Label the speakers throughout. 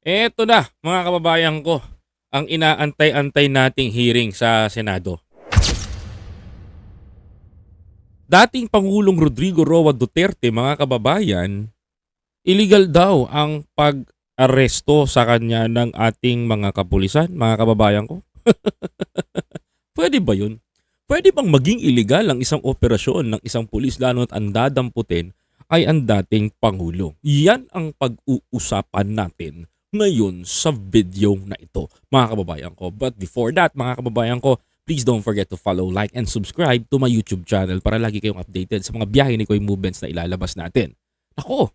Speaker 1: Eto na, mga kababayan ko, ang inaantay-antay nating hearing sa Senado. Dating Pangulong Rodrigo Roa Duterte, mga kababayan, illegal daw ang pag-aresto sa kanya ng ating mga kapulisan, mga kababayan ko. Pwede ba yun? Pwede bang maging illegal ang isang operasyon ng isang pulis lalo at ang dadamputin ay ang dating Pangulo? Yan ang pag-uusapan natin ngayon sa video na ito, mga kababayan ko. But before that, mga kababayan ko, please don't forget to follow, like, and subscribe to my YouTube channel para lagi kayong updated sa mga biyahe ni Koy Movements na ilalabas natin. Ako,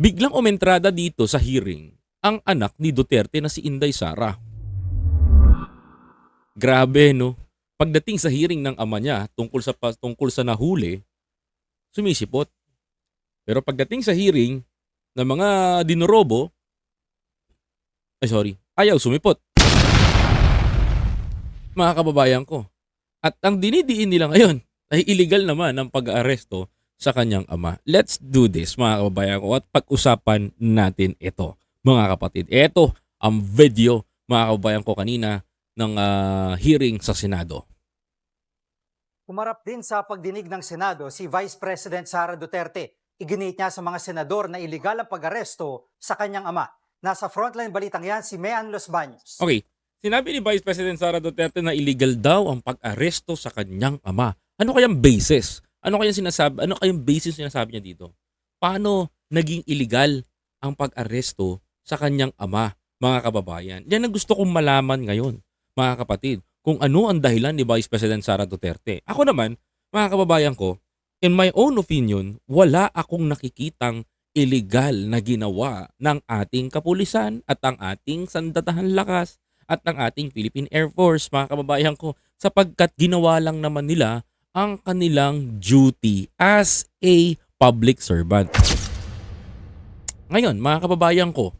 Speaker 1: biglang umentrada dito sa hearing ang anak ni Duterte na si Inday Sara. Grabe, no? Pagdating sa hearing ng ama niya tungkol sa tungkol sa nahuli, sumisipot. Pero pagdating sa hearing ng mga dinorobo, ay sorry, ayaw sumipot. Mga kababayan ko. At ang dinidiin nila ngayon ay illegal naman ang pag-aaresto sa kanyang ama. Let's do this mga kababayan ko at pag-usapan natin ito mga kapatid. Ito ang video mga kababayan ko kanina ng ah, hearing sa Senado.
Speaker 2: Humarap din sa pagdinig ng Senado si Vice President Sara Duterte. Iginit niya sa mga senador na iligal ang pag-aresto sa kanyang ama. Nasa frontline balitang yan si Mean Los Baños.
Speaker 1: Okay, sinabi ni Vice President Sara Duterte na illegal daw ang pag-aresto sa kanyang ama. Ano kayang basis? Ano kayang sinasabi? Ano kayang basis sinasabi niya dito? Paano naging illegal ang pag-aresto sa kanyang ama, mga kababayan? Yan ang gusto kong malaman ngayon, mga kapatid. Kung ano ang dahilan ni Vice President Sara Duterte. Ako naman, mga kababayan ko, in my own opinion, wala akong nakikitang illegal na ginawa ng ating kapulisan at ang ating sandatahan lakas at ng ating Philippine Air Force, mga kababayan ko, sapagkat ginawa lang naman nila ang kanilang duty as a public servant. Ngayon, mga kababayan ko,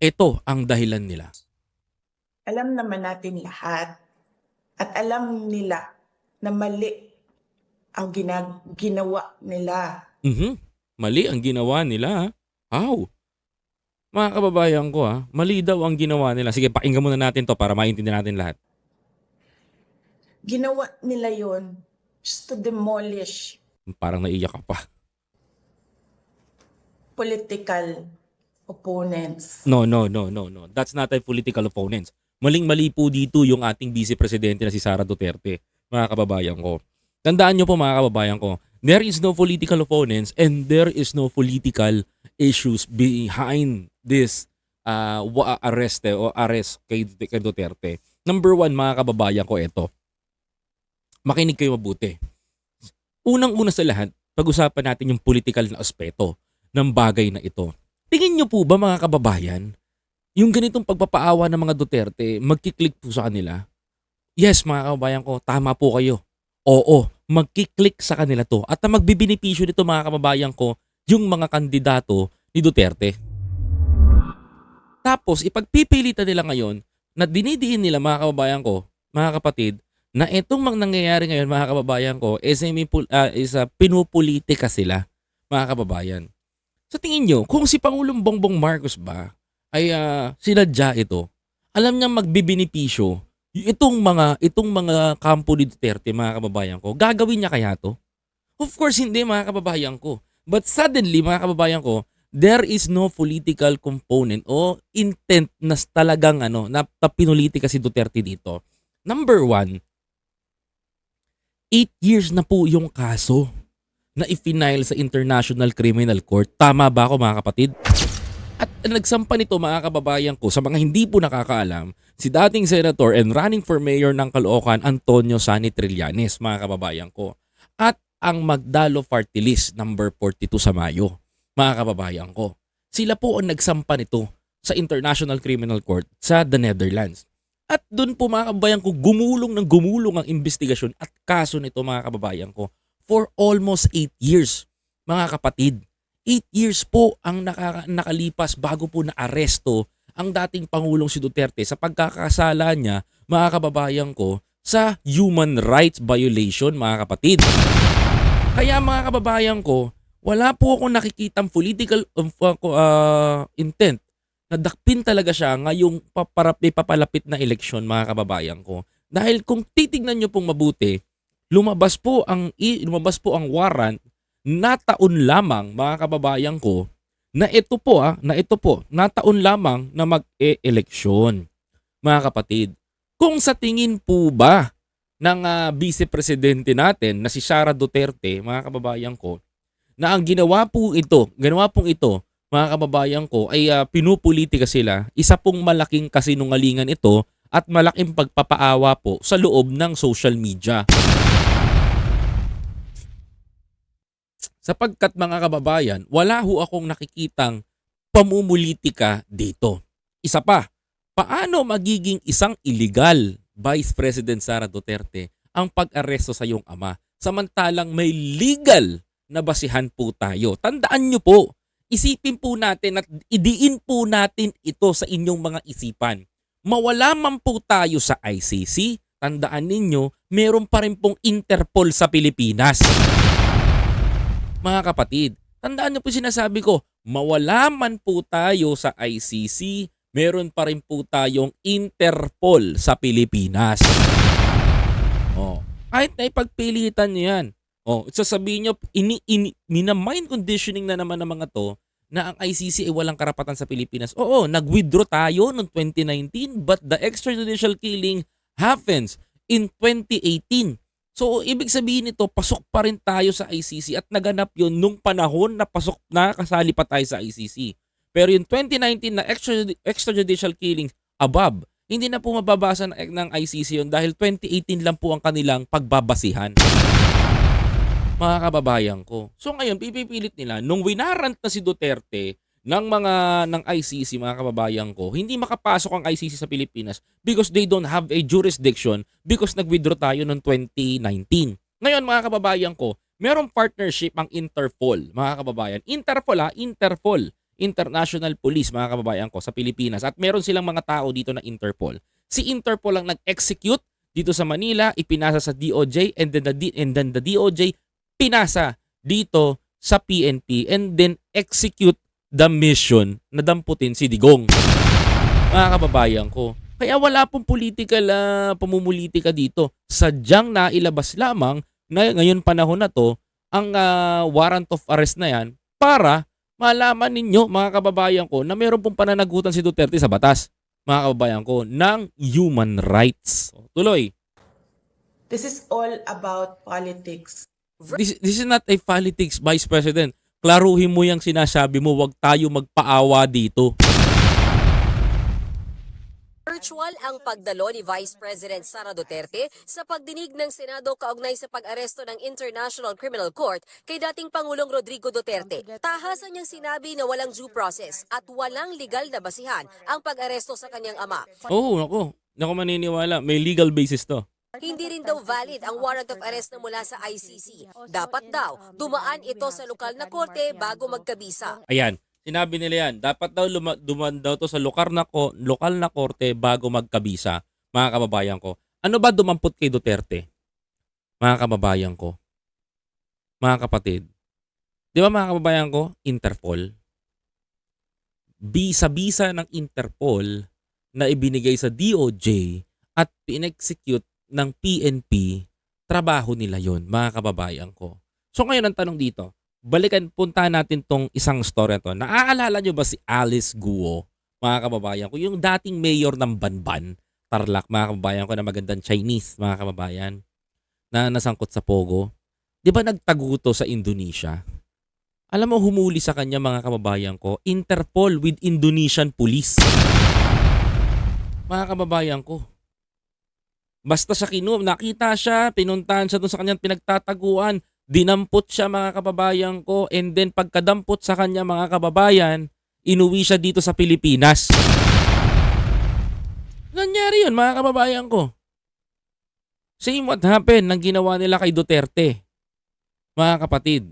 Speaker 1: ito ang dahilan nila.
Speaker 3: alam naman natin lahat at alam nila na mali ang ginag- ginawa nila.
Speaker 1: Mhm. Mali ang ginawa nila. How? Mga kababayan ko ha, mali daw ang ginawa nila. Sige, pakinggan muna natin to para maintindihan natin lahat.
Speaker 3: Ginawa nila yon just to demolish
Speaker 1: Parang naiyak ka pa.
Speaker 3: political opponents.
Speaker 1: No, no, no, no, no. That's not a political opponents. Maling-mali po dito yung ating vice presidente na si Sara Duterte, mga kababayan ko. Tandaan nyo po mga kababayan ko, there is no political opponents and there is no political issues behind this uh, arrest eh, o arrest kay, kay Duterte. Number one, mga kababayan ko, ito. Makinig kayo mabuti. Unang-una sa lahat, pag-usapan natin yung political na aspeto ng bagay na ito. Tingin nyo po ba mga kababayan, yung ganitong pagpapaawa ng mga Duterte, magkiklik po sa kanila? Yes, mga kababayan ko, tama po kayo. Oo, magkiklik sa kanila to. At ang magbibinipisyo nito mga kababayan ko, yung mga kandidato ni Duterte. Tapos, ipagpipilitan nila ngayon na dinidiin nila mga kababayan ko, mga kapatid, na itong mga nangyayari ngayon mga kababayan ko is, uh, is a pinupolitika sila, mga kababayan. Sa tingin nyo, kung si Pangulong Bongbong Marcos ba ay ah, sinadya ito, alam niya magbibinipisyo itong mga itong mga kampo ni Duterte mga kababayan ko, gagawin niya kaya to? Of course hindi mga kababayan ko. But suddenly mga kababayan ko, there is no political component o intent na talagang ano, na, pinulitika si Duterte dito. Number one, eight years na po yung kaso na ifinail sa International Criminal Court. Tama ba ako mga kapatid? At nagsampa nito mga kababayan ko sa mga hindi po nakakaalam, si dating senator and running for mayor ng Caloocan, Antonio Sani Trillanes, mga kababayan ko. At ang Magdalo Party List number 42 sa Mayo, mga kababayan ko. Sila po ang nagsampa nito sa International Criminal Court sa the Netherlands. At doon po mga kababayan ko, gumulong ng gumulong ang investigasyon at kaso nito mga kababayan ko for almost 8 years. Mga kapatid, 8 years po ang naka, nakalipas bago po na aresto ang dating Pangulong si Duterte sa pagkakasala niya, mga kababayan ko, sa human rights violation, mga kapatid. Kaya mga kababayan ko, wala po akong nakikitang political uh, uh, intent nadakpin talaga siya ngayong paparap, papalapit na eleksyon mga kababayan ko. Dahil kung titignan nyo pong mabuti, lumabas po ang lumabas po ang warrant na taon lamang mga kababayan ko na ito po ah, na ito po, na taon lamang na mag-e-eleksyon. Mga kapatid, kung sa tingin po ba ng ah, vice presidente natin na si Sara Duterte, mga kababayan ko, na ang ginawa po ito, ginawa pong ito, mga kababayan ko, ay ah, pinupolitika sila, isa pong malaking kasinungalingan ito at malaking pagpapaawa po sa loob ng social media. Sapagkat mga kababayan, wala ho akong nakikitang pamumulitika dito. Isa pa, paano magiging isang illegal Vice President Sara Duterte ang pag-aresto sa iyong ama samantalang may legal na basihan po tayo. Tandaan nyo po, isipin po natin at idiin po natin ito sa inyong mga isipan. Mawala man po tayo sa ICC, tandaan ninyo, meron pa rin pong Interpol sa Pilipinas. Mga kapatid, tandaan nyo po sinasabi ko, mawala man po tayo sa ICC, meron pa rin po tayong Interpol sa Pilipinas. Oh, kahit na ipagpilitan nyo yan. Oh, sasabihin nyo, ini, ini, mina-mind conditioning na naman ng mga to na ang ICC ay walang karapatan sa Pilipinas. Oo, nag-withdraw tayo noong 2019 but the extrajudicial killing happens in 2018. So, ibig sabihin nito, pasok pa rin tayo sa ICC at naganap yun nung panahon na pasok na kasali pa tayo sa ICC. Pero yung 2019 na extra, extrajudicial killings above, hindi na po mababasa ng, ICC yun dahil 2018 lang po ang kanilang pagbabasihan. Mga kababayan ko. So ngayon, pipipilit nila, nung winarant na si Duterte ng mga ng ICC, mga kababayan ko, hindi makapasok ang ICC sa Pilipinas because they don't have a jurisdiction because nag-withdraw tayo noong 2019. Ngayon, mga kababayan ko, merong partnership ang Interpol, mga kababayan. Interpol ha, Interpol. International Police, mga kababayan ko, sa Pilipinas. At meron silang mga tao dito na Interpol. Si Interpol ang nag-execute dito sa Manila, ipinasa sa DOJ, and then the, and then the DOJ pinasa dito sa PNP and then execute the mission na damputin si Digong. Mga kababayan ko. Kaya wala pong political uh, pamumulitika dito. Sadyang nailabas lamang na ngayon panahon na to ang ah, warrant of arrest na yan para malaman ninyo mga kababayan ko na meron pong pananagutan si Duterte sa batas mga kababayan ko ng human rights. Tuloy.
Speaker 3: This is all about politics.
Speaker 1: This, this is not a politics, Vice President. Klaruhin mo yung sinasabi mo, wag tayo magpaawa dito.
Speaker 4: Virtual ang pagdalo ni Vice President Sara Duterte sa pagdinig ng Senado kaugnay sa pag-aresto ng International Criminal Court kay dating Pangulong Rodrigo Duterte. Tahasan niyang sinabi na walang due process at walang legal na basihan ang pag-aresto sa kanyang ama.
Speaker 1: Oo, oh, nako. Nako maniniwala. May legal basis to.
Speaker 4: Hindi rin daw valid ang warrant of arrest na mula sa ICC. Dapat daw, dumaan ito sa lokal na korte bago magkabisa.
Speaker 1: Ayan. Sinabi nila yan. Dapat daw luma, duman daw to sa lokal na, ko, lokal na korte bago magkabisa. Mga kababayan ko. Ano ba dumampot kay Duterte? Mga kababayan ko. Mga kapatid. Di ba mga kababayan ko? Interpol. Bisa-bisa ng Interpol na ibinigay sa DOJ at pinexecute ng PNP, trabaho nila yon mga kababayan ko. So ngayon ang tanong dito, balikan puntahan natin tong isang story to. Naaalala nyo ba si Alice Guo, mga kababayan ko? Yung dating mayor ng Banban, Tarlac, mga kababayan ko na magandang Chinese, mga kababayan, na nasangkot sa Pogo. Di ba nagtago to sa Indonesia? Alam mo, humuli sa kanya mga kababayan ko, Interpol with Indonesian Police. Mga kababayan ko, Basta siya kinum, nakita siya, pinuntahan siya doon sa kanyang pinagtataguan, dinampot siya mga kababayan ko, and then pagkadampot sa kanya mga kababayan, inuwi siya dito sa Pilipinas. Nangyari yun mga kababayan ko. Same what happened ng ginawa nila kay Duterte. Mga kapatid.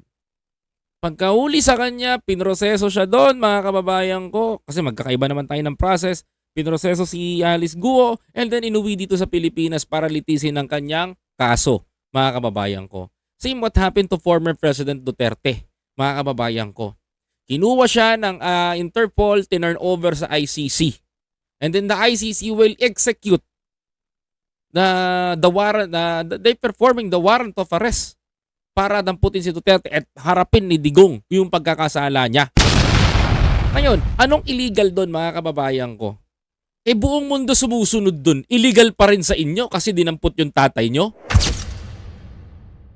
Speaker 1: Pagkahuli sa kanya, pinroseso siya doon mga kababayan ko. Kasi magkakaiba naman tayo ng process pinroseso si Alice Guo and then inuwi dito sa Pilipinas para litisin ang kanyang kaso, mga kababayan ko. Same what happened to former President Duterte, mga kababayan ko. Kinuha siya ng ah, Interpol, tinurn over sa ICC. And then the ICC will execute na the warrant na they performing the warrant of arrest para damputin si Duterte at harapin ni Digong yung pagkakasala niya. Ngayon, anong illegal doon mga kababayan ko? Eh buong mundo sumusunod doon. Illegal pa rin sa inyo kasi dinampot yung tatay nyo.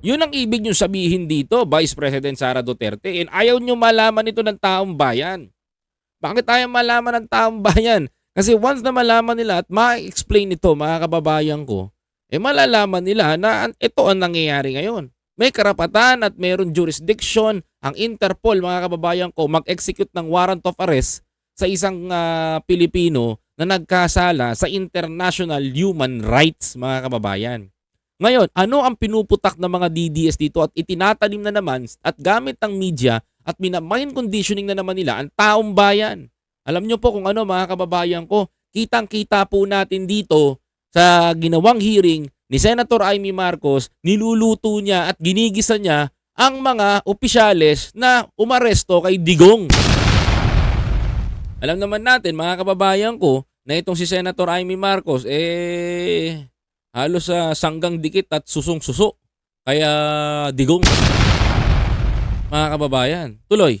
Speaker 1: Yun ang ibig nyo sabihin dito, Vice President Sara Duterte. And ayaw nyo malaman ito ng taong bayan. Bakit ayaw malaman ng taong bayan? Kasi once na malaman nila at ma-explain ito, mga kababayan ko, eh malalaman nila na ito ang nangyayari ngayon. May karapatan at mayroon jurisdiction ang Interpol, mga kababayan ko, mag-execute ng warrant of arrest sa isang ah, Pilipino na nagkasala sa international human rights, mga kababayan. Ngayon, ano ang pinuputak ng mga DDS dito at itinatanim na naman at gamit ng media at minamind conditioning na naman nila ang taong bayan. Alam nyo po kung ano mga kababayan ko, kitang-kita po natin dito sa ginawang hearing ni Senator Amy Marcos, niluluto niya at ginigisa niya ang mga opisyales na umaresto kay Digong. Alam naman natin mga kababayan ko na itong si Senator Amy Marcos eh halos sa sanggang dikit at susong-suso. Kaya digong. Mga kababayan, tuloy.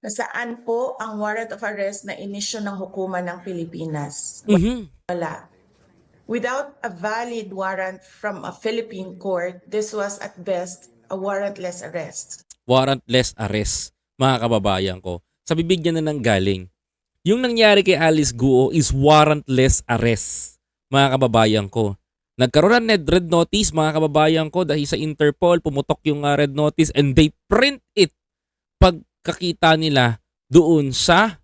Speaker 3: Nasaan po ang warrant of arrest na inisyo ng hukuman ng Pilipinas?
Speaker 1: Mhm.
Speaker 3: Wala. Without a valid warrant from a Philippine court, this was at best a warrantless arrest.
Speaker 1: Warrantless arrest, mga kababayan ko. Sa bibig niya na nang galing. Yung nangyari kay Alice Guo is warrantless arrest, mga kababayan ko. Nagkaroon ng red notice, mga kababayan ko, dahil sa Interpol, pumutok yung uh, red notice and they print it pagkakita nila doon sa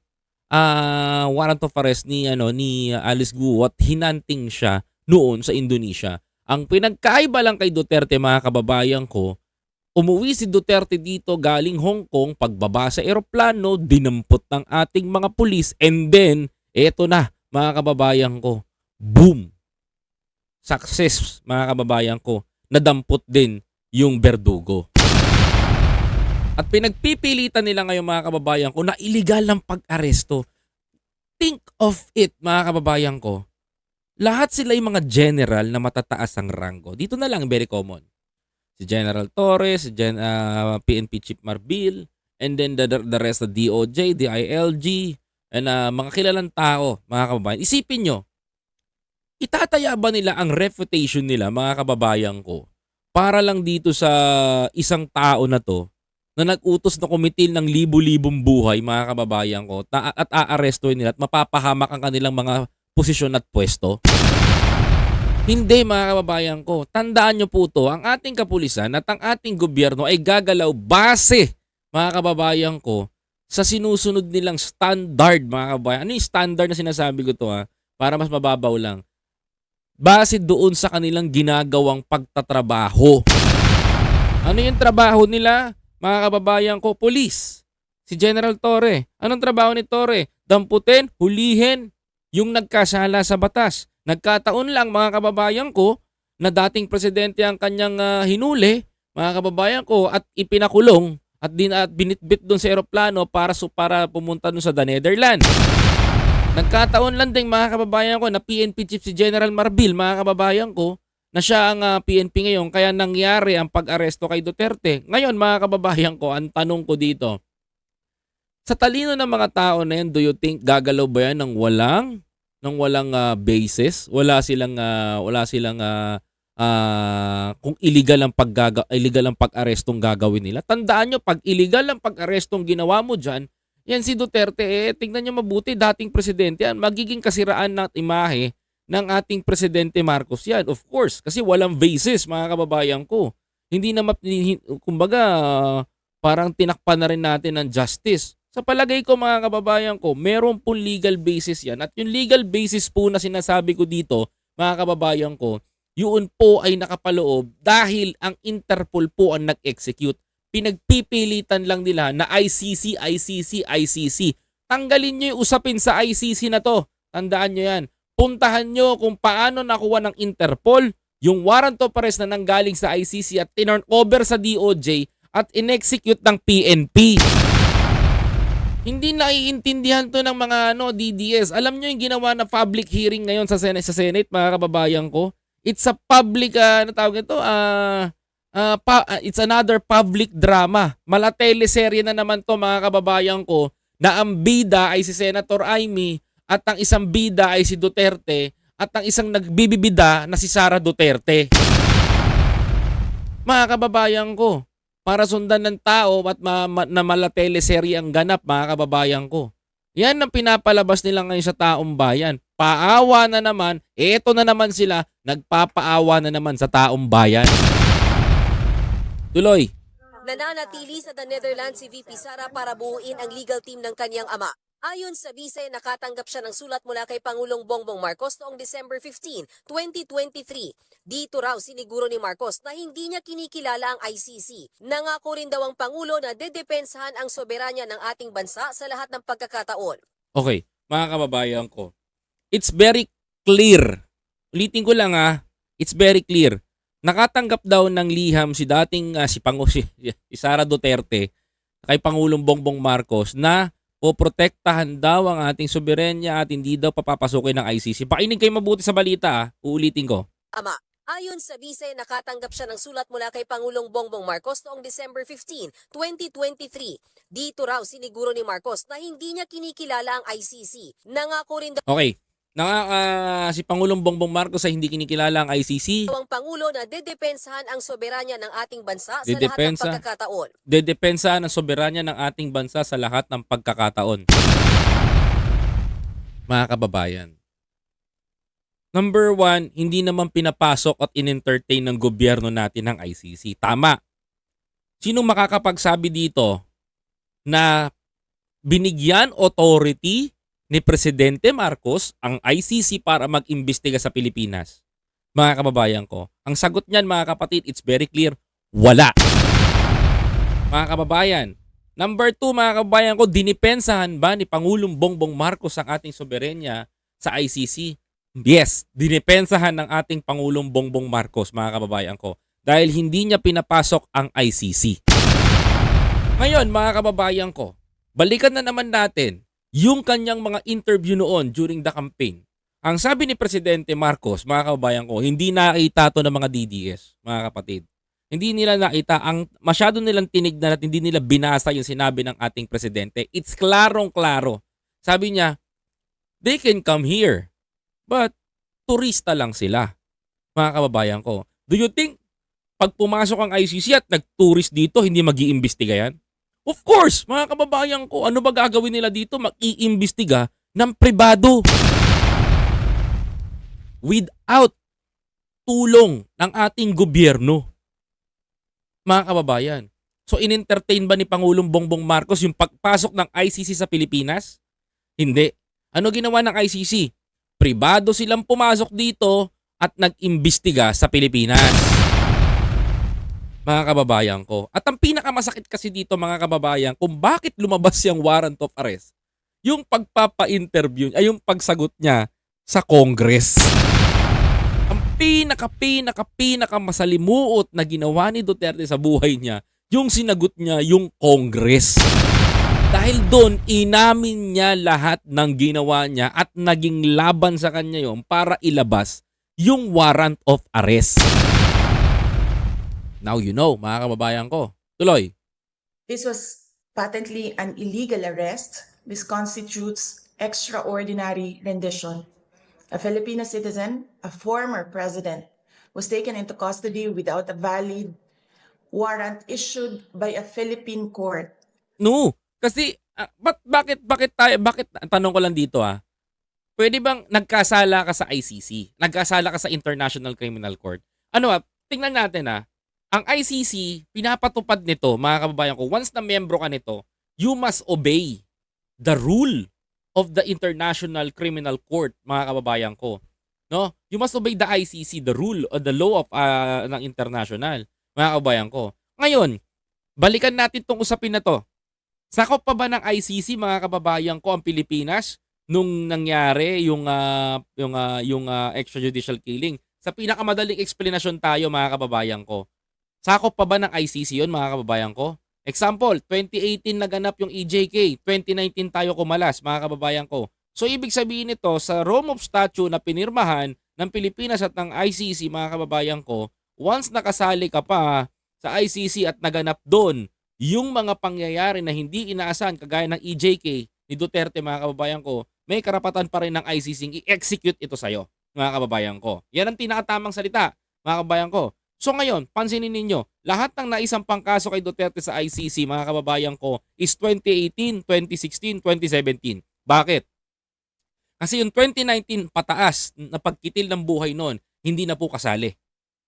Speaker 1: ah, warrant of arrest ni ano ni Alice Guo at hinanting siya noon sa Indonesia. Ang pinagkaiba lang kay Duterte mga kababayan ko, umuwi si Duterte dito galing Hong Kong, pagbaba sa eroplano, dinampot ng ating mga pulis and then eto na mga kababayan ko, boom! Success mga kababayan ko, nadampot din yung Berdugo. At pinagpipilitan nila ngayon mga kababayan ko na illegal ng pag-aresto. Think of it mga kababayan ko. Lahat sila yung mga general na matataas ang ranggo. Dito na lang very common. Si General Torres, si Gen, ah, PNP Chief Marbil, and then the, the rest of DOJ, DILG, and ah, mga kilalang tao, mga kababayan. Isipin nyo, itataya ba nila ang reputation nila, mga kababayan ko, para lang dito sa isang tao na to na nag-utos na kumitil ng libu-libong buhay, mga kababayan ko, at aarestuhin nila at mapapahamak ang kanilang mga posisyon at pwesto? Hindi mga kababayan ko. Tandaan nyo po to, ang ating kapulisan at ang ating gobyerno ay gagalaw base, mga kababayan ko, sa sinusunod nilang standard, mga kababayan. Ano yung standard na sinasabi ko to ha? Para mas mababaw lang. Base doon sa kanilang ginagawang pagtatrabaho. Ano yung trabaho nila? Mga kababayan ko, police. Si General Torre. Anong trabaho ni Torre? Damputin, hulihin yung nagkasala sa batas. Nagkataon lang mga kababayan ko na dating presidente ang kanyang ah, hinuli, mga kababayan ko, at ipinakulong at, din, at binitbit doon sa eroplano para, su- para pumunta doon sa the Netherlands. Nagkataon lang din mga kababayan ko na PNP Chief si General Marbil, mga kababayan ko, na siya ang ah, PNP ngayon kaya nangyari ang pag-aresto kay Duterte. Ngayon mga kababayan ko, ang tanong ko dito, sa talino ng mga tao na yan, do you think gagalaw ba yan ng walang ng walang ah, basis? Wala silang ah, wala silang ah, ah, kung illegal ang paggaga illegal ang pag-arestong gagawin nila. Tandaan nyo, pag illegal ang pag-arestong ginawa mo diyan, yan si Duterte, eh, tingnan nyo mabuti, dating presidente yan, magiging kasiraan ng imahe ng ating presidente Marcos yan. Of course, kasi walang basis, mga kababayan ko. Hindi na, kumbaga, ah, parang tinakpan na rin natin ng justice. Sa palagay ko mga kababayan ko, meron pong legal basis yan. At yung legal basis po na sinasabi ko dito, mga kababayan ko, yun po ay nakapaloob dahil ang Interpol po ang nag-execute. Pinagpipilitan lang nila na ICC, ICC, ICC. Tanggalin nyo yung usapin sa ICC na to. Tandaan nyo yan. Puntahan nyo kung paano nakuha ng Interpol yung warrant of arrest na nanggaling sa ICC at tinurn over sa DOJ at in-execute ng PNP. Hindi naiintindihan to ng mga ano DDS. Alam nyo yung ginawa na public hearing ngayon sa Senate, sa Senate mga kababayan ko? It's a public, uh, ano tawag ito? Ah, ah, pa- ah, it's another public drama. Mala teleserye na naman to mga kababayan ko na ang bida ay si Senator Amy at ang isang bida ay si Duterte at ang isang nagbibibida na si Sara Duterte. Mga kababayan ko, para sundan ng tao at ma- ma- na mala teleserye ang ganap mga kababayan ko. Yan ang pinapalabas nila ngayon sa taong bayan. Paawa na naman, eto na naman sila, nagpapaawa na naman sa taong bayan. Tuloy.
Speaker 4: Nananatili sa the Netherlands si VP Sara para buuin ang legal team ng kanyang ama. Ayon sa bise, nakatanggap siya ng sulat mula kay Pangulong Bongbong Marcos noong December 15, 2023. Dito raw siniguro ni Marcos na hindi niya kinikilala ang ICC. Nangako rin daw ang Pangulo na dedepensahan ang soberanya ng ating bansa sa lahat ng pagkakataon.
Speaker 1: Okay, mga kababayan ko. It's very clear. Ulitin ko lang ah, it's very clear. Nakatanggap daw ng liham si dating ah, si Pangu si, si Sara Duterte kay Pangulong Bongbong Marcos na poprotektahan daw ang ating soberenya at hindi daw papapasukin ng ICC. Pakinig kayo mabuti sa balita ah. Uulitin ko.
Speaker 4: Ama. Ayon sa bise, nakatanggap siya ng sulat mula kay Pangulong Bongbong Marcos noong December 15, 2023. Dito raw siniguro ni Marcos na hindi niya kinikilala ang ICC. Nangako rin daw
Speaker 1: Okay. Ah, si Pangulong Bongbong Marcos ay hindi kinikilala ang ICC.
Speaker 4: ang Pangulo na dedepensahan ang soberanya ng ating bansa sa lahat ng
Speaker 1: Dedepensa?
Speaker 4: pagkakataon.
Speaker 1: Dedepensa ng soberanya ng ating bansa sa lahat ng pagkakataon. Mga kababayan. Number one, hindi naman pinapasok at in-entertain ng gobyerno natin ng ICC. Tama. Sino makakapagsabi dito na binigyan authority ni Presidente Marcos ang ICC para mag-imbestiga sa Pilipinas? Mga kababayan ko, ang sagot niyan mga kapatid, it's very clear, wala. Mga kababayan, number two mga kababayan ko, dinipensahan ba ni Pangulong Bongbong Marcos ang ating soberenya sa ICC? Yes, dinipensahan ng ating Pangulong Bongbong Marcos, mga kababayan ko, dahil hindi niya pinapasok ang ICC. Ngayon, mga kababayan ko, balikan na naman natin yung kanyang mga interview noon during the campaign. Ang sabi ni Presidente Marcos, mga kababayan ko, hindi nakita to ng mga DDS, mga kapatid. Hindi nila nakita, ang masyado nilang tinignan at hindi nila binasa yung sinabi ng ating presidente. It's klarong-klaro. Sabi niya, they can come here, but turista lang sila, mga kababayan ko. Do you think pag pumasok ang ICC at nag-tourist dito, hindi mag iimbestiga yan? Of course, mga kababayan ko, ano ba gagawin nila dito? Mag-iimbestiga ng pribado. Without tulong ng ating gobyerno. Mga kababayan. So in-entertain ba ni Pangulong Bongbong Marcos yung pagpasok ng ICC sa Pilipinas? Hindi. Ano ginawa ng ICC? Pribado silang pumasok dito at nag-imbestiga sa Pilipinas mga kababayan ko. At ang pinakamasakit kasi dito mga kababayan, kung bakit lumabas yung warrant of arrest, yung pagpapa-interview, ay yung pagsagot niya sa Congress. Ang pinaka pinaka pinaka masalimuot na ginawa ni Duterte sa buhay niya, yung sinagot niya yung Congress. Dahil doon, inamin niya lahat ng ginawa niya at naging laban sa kanya yon para ilabas yung warrant of arrest. Now you know, mga kababayan ko. Tuloy.
Speaker 3: This was patently an illegal arrest. This constitutes extraordinary rendition. A Filipino citizen, a former president, was taken into custody without a valid warrant issued by a Philippine court.
Speaker 1: No, kasi ah, ba't, bakit bakit tayo bakit tanong ko lang dito ah. Pwede bang nagkasala ka sa ICC? Nagkasala ka sa International Criminal Court? Ano ah, tingnan natin ah. Ang ICC, pinapatupad nito, mga kababayan ko, once na membro ka nito, you must obey the rule of the International Criminal Court, mga kababayan ko. No? You must obey the ICC, the rule or the law of ah, ng international, mga kababayan ko. Ngayon, balikan natin tong usapin na to. Sakop pa ba ng ICC mga kababayan ko ang Pilipinas nung nangyari yung ah, yung ah, yung ah, extrajudicial killing? Sa pinakamadaling explanation tayo mga kababayan ko. Sakop pa ba ng ICC 'yon mga kababayan ko? Example, 2018 naganap yung EJK, 2019 tayo kumalas, mga kababayan ko. So ibig sabihin nito sa Rome of Statute na pinirmahan ng Pilipinas at ng ICC, mga kababayan ko, once nakasali ka pa sa ICC at naganap doon yung mga pangyayari na hindi inaasahan kagaya ng EJK ni Duterte, mga kababayan ko, may karapatan pa rin ng ICC i-execute ito sa'yo, mga kababayan ko. Yan ang tinakatamang salita, mga kababayan ko. So ngayon, pansinin ninyo, lahat ng naisampang kaso kay Duterte sa ICC, mga kababayan ko, is 2018, 2016, 2017. Bakit? Kasi yung 2019 pataas na pagkitil ng buhay noon, hindi na po kasali,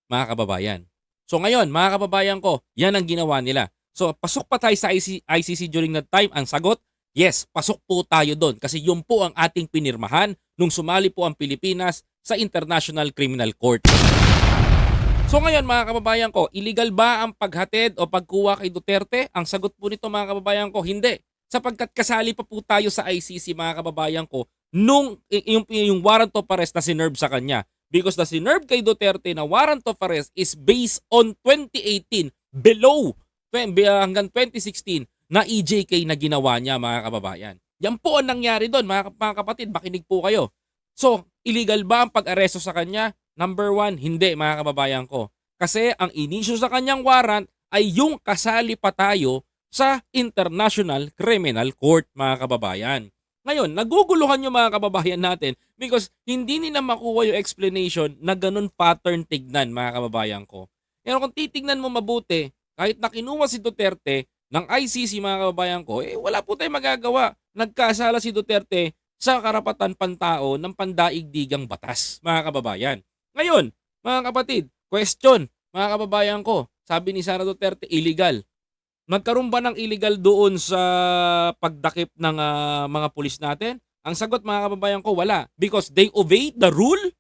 Speaker 1: mga kababayan. So ngayon, mga kababayan ko, yan ang ginawa nila. So pasok pa tayo sa IC- ICC during that time? Ang sagot, yes, pasok po tayo doon kasi yun po ang ating pinirmahan nung sumali po ang Pilipinas sa International Criminal Court. So ngayon mga kababayan ko, illegal ba ang paghatid o pagkuha kay Duterte? Ang sagot po nito mga kababayan ko, hindi. Sapagkat kasali pa po tayo sa ICC mga kababayan ko nung yung, yung warrant of arrest na sinerve sa kanya. Because the sinerve kay Duterte na warrant of arrest is based on 2018 below hanggang 2016 na EJK na ginawa niya mga kababayan. Yan po ang nangyari doon mga, mga kapatid, makinig po kayo. So, illegal ba ang pag-aresto sa kanya? Number one, hindi mga kababayan ko. Kasi ang inisyo sa kanyang warrant ay yung kasali pa tayo sa International Criminal Court mga kababayan. Ngayon, naguguluhan yung mga kababayan natin because hindi nila makuha yung explanation na ganun pattern tignan mga kababayan ko. Pero kung titignan mo mabuti, kahit na kinuha si Duterte ng ICC mga kababayan ko, eh wala po tayong magagawa. Nagkasala si Duterte sa karapatan pantao ng pandaigdigang batas mga kababayan. Ngayon, mga kapatid, question, mga kababayan ko, sabi ni Sara Duterte, illegal. Nagkaroon ba ng illegal doon sa pagdakip ng ah, mga pulis natin? Ang sagot mga kababayan ko, wala. Because they obey the rule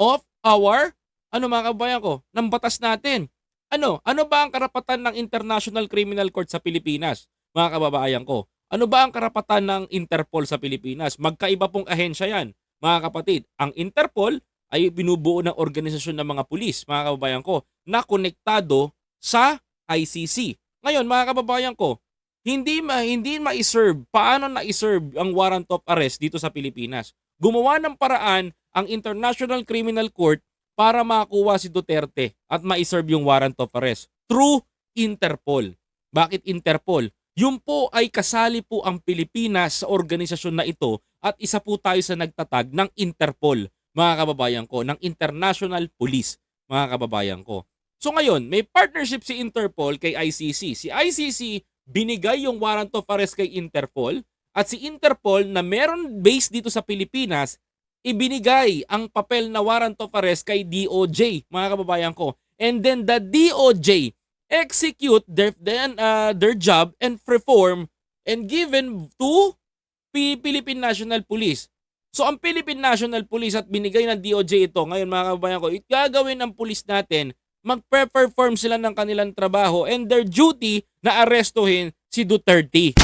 Speaker 1: of our, ano mga kababayan ko, ng batas natin. Ano? Ano ba ang karapatan ng International Criminal Court sa Pilipinas? Mga kababayan ko. Ano ba ang karapatan ng Interpol sa Pilipinas? Magkaiba pong ahensya yan, mga kapatid. Ang Interpol ay binubuo ng organisasyon ng mga pulis, mga kababayan ko, na konektado sa ICC. Ngayon, mga kababayan ko, hindi ma hindi ma-serve paano na-serve ang warrant of arrest dito sa Pilipinas. Gumawa ng paraan ang International Criminal Court para makuha si Duterte at ma-serve yung warrant of arrest through Interpol. Bakit Interpol? Yung po ay kasali po ang Pilipinas sa organisasyon na ito at isa po tayo sa nagtatag ng Interpol, mga kababayan ko, ng International Police, mga kababayan ko. So ngayon, may partnership si Interpol kay ICC. Si ICC binigay yung warrant of arrest kay Interpol at si Interpol na meron base dito sa Pilipinas, ibinigay ang papel na warrant of arrest kay DOJ, mga kababayan ko. And then the DOJ execute their then uh, their job and perform and given to Philippine National Police. So ang Philippine National Police at binigay ng DOJ ito, ngayon mga kababayan ko, gagawin ng police natin, magpe-perform sila ng kanilang trabaho and their duty na arestuhin si Duterte.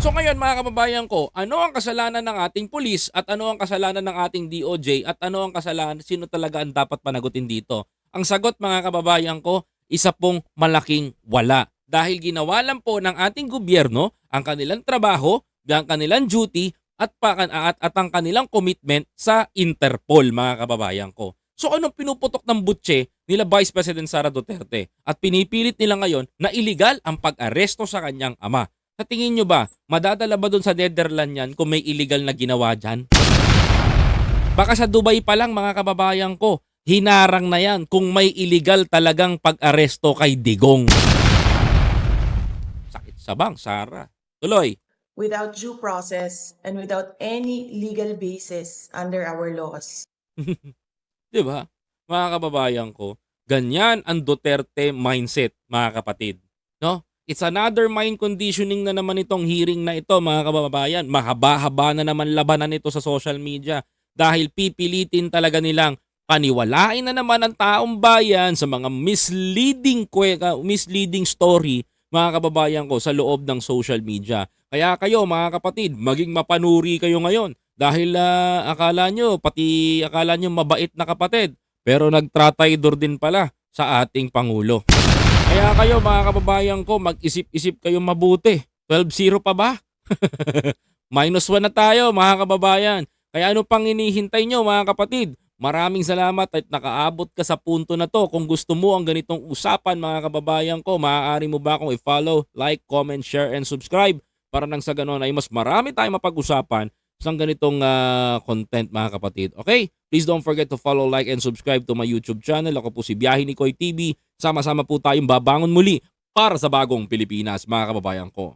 Speaker 1: So ngayon mga kababayan ko, ano ang kasalanan ng ating pulis at ano ang kasalanan ng ating DOJ at ano ang kasalanan, sino talaga ang dapat panagutin dito? Ang sagot mga kababayan ko, isa pong malaking wala. Dahil ginawa lang po ng ating gobyerno ang kanilang trabaho, ang kanilang duty at, pa- at, at ang kanilang commitment sa Interpol mga kababayan ko. So anong pinuputok ng butse nila Vice President Sara Duterte? At pinipilit nila ngayon na illegal ang pag-aresto sa kanyang ama. Sa tingin nyo ba, madadala ba doon sa Netherlands yan kung may illegal na ginawa dyan? Baka sa Dubai pa lang mga kababayan ko, hinarang na yan kung may illegal talagang pag-aresto kay Digong. Sakit sa bang, Sara. Tuloy.
Speaker 3: Without due process and without any legal basis under our laws.
Speaker 1: 'Di ba? Mga kababayan ko, ganyan ang Duterte mindset, mga kapatid. No? It's another mind conditioning na naman itong hearing na ito, mga kababayan. Mahaba-haba na naman labanan ito sa social media dahil pipilitin talaga nilang paniwalain na naman ang taong bayan sa mga misleading misleading story mga kababayan ko sa loob ng social media. Kaya kayo mga kapatid, maging mapanuri kayo ngayon dahil ah, akala nyo, pati akala nyo mabait na kapatid, pero nagtrataydor din pala sa ating Pangulo. Kaya kayo mga kababayan ko, mag-isip-isip kayong mabuti. 12-0 pa ba? Minus 1 na tayo mga kababayan. Kaya ano pang hinihintay nyo mga kapatid? Maraming salamat at nakaabot ka sa punto na to. Kung gusto mo ang ganitong usapan mga kababayan ko, maaari mo ba akong i-follow, like, comment, share, and subscribe para nang sa ganon ay mas marami tayong mapag-usapan sa ganitong ah, content mga kapatid. Okay? Please don't forget to follow, like, and subscribe to my YouTube channel. Ako po si Biyahe ni Koy TV. Sama-sama po tayong babangon muli para sa bagong Pilipinas mga kababayan ko.